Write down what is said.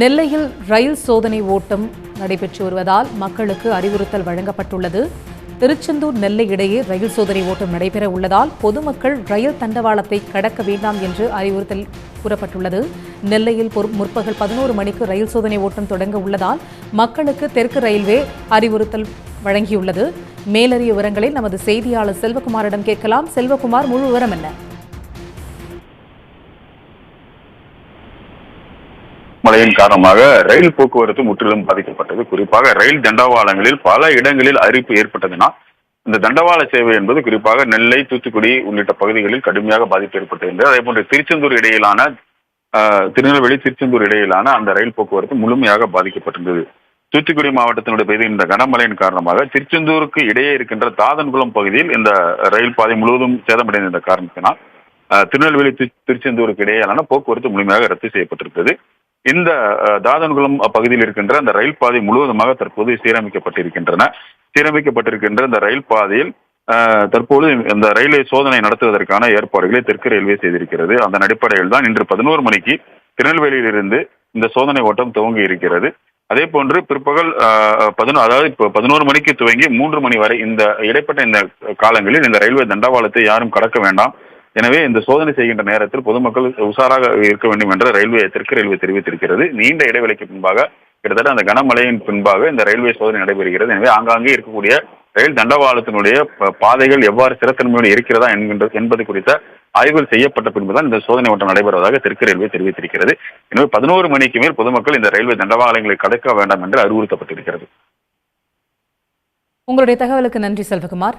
நெல்லையில் ரயில் சோதனை ஓட்டம் நடைபெற்று வருவதால் மக்களுக்கு அறிவுறுத்தல் வழங்கப்பட்டுள்ளது. திருச்செந்தூர் நெல்லை இடையே ரயில் சோதனை ஓட்டம் நடைபெற உள்ளதால் பொதுமக்கள் ரயில் தண்டவாளத்தை கடக்க வேண்டாம் என்று அறிவுறுத்தல் கூறப்பட்டுள்ளது. நெல்லையில் முற்பகல் பதினோரு மணிக்கு ரயில் சோதனை ஓட்டம் தொடங்க உள்ளதால் மக்களுக்கு தெற்கு ரயில்வே அறிவுறுத்தல் வழங்கியுள்ளது. மேலறிய விவரங்களை நமது செய்தியாளர் செல்வகுமாரிடம் கேட்கலாம். செல்வகுமார் முழு விவரம் என்ன? மழையின் காரணமாக ரயில் போக்குவரத்து முற்றிலும் பாதிக்கப்பட்டது. குறிப்பாக ரயில் தண்டவாளங்களில் பல இடங்களில் அரிப்பு ஏற்பட்டதுனால் இந்த தண்டவாள சேவை என்பது குறிப்பாக நெல்லை தூத்துக்குடி உள்ளிட்ட பகுதிகளில் கடுமையாக பாதிப்பு ஏற்பட்டிருந்தது அதே போன்று திருச்செந்தூர் இடையிலான ஆஹ், திருநெல்வேலி திருச்செந்தூர் இடையிலான அந்த ரயில் போக்குவரத்து முழுமையாக பாதிக்கப்பட்டிருந்தது. தூத்துக்குடி மாவட்டத்தினுடைய பெய்த இந்த கனமழையின் காரணமாக திருச்செந்தூருக்கு இடையே இருக்கின்ற தாதன்குளம் பகுதியில் இந்த ரயில் பாதை முழுவதும் சேதமடைந்த காரணத்தினால் திருநெல்வேலி திரு- திருச்செந்தூருக்கு இடையிலான போக்குவரத்து முழுமையாக ரத்து செய்யப்பட்டிருக்கிறது இந்த தாதன்குளம் பகுதியில் இருக்கின்ற அந்த ரயில் பாதை முழுவதுமாக தற்போது சீரமைக்கப்பட்டிருக்கின்றன. சீரமைக்கப்பட்டிருக்கின்ற இந்த ரயில் பாதையில் தற்போது இந்த ரயிலை சோதனை நடத்துவதற்கான ஏற்பாடுகளை தெற்கு ரயில்வே செய்திருக்கிறது. அந்த அடிப்படையில் தான் இன்று பதினோரு மணிக்கு திருநெல்வேலியிலிருந்து இந்த சோதனை ஓட்டம் துவங்கி இருக்கிறது. அதே போன்று பிற்பகல் பதினோ அதாவது இப்போ பதினோரு மணிக்கு துவங்கி மூன்று மணி வரை இந்த இடைப்பட்ட இந்த காலங்களில் இந்த ரயில்வே தண்டவாளத்தை யாரும் கடக்க வேண்டாம். எனவே இந்த சோதனை செய்கின்ற நேரத்தில் பொதுமக்கள் உஷாராக இருக்க வேண்டும் என்ற ரயில்வே தெற்கு ரயில்வே தெரிவித்திருக்கிறது. நீண்ட இடைவெளிக்கு பின்பாக கிட்டத்தட்ட அந்த கனமழையின் பின்பாக இந்த ரயில்வே சோதனை நடைபெறுகிறது. எனவே ஆங்காங்கே இருக்கக்கூடிய ரயில் தண்டவாளத்தினுடைய பாதைகள் எவ்வாறு சிறத்தன்மையோடு இருக்கிறதா என்கின்ற என்பது குறித்த ஆய்வுகள் செய்யப்பட்ட பின்புதான் இந்த சோதனை ஓட்டம் நடைபெறுவதாக தெற்கு ரயில்வே தெரிவித்திருக்கிறது. எனவே பதினோரு மணிக்கு மேல் பொதுமக்கள் இந்த ரயில்வே தண்டவாளங்களை கடக்க வேண்டாம் என்று அறிவுறுத்தப்பட்டிருக்கிறது. உங்களுடைய தகவலுக்கு நன்றி செல்வகுமார்.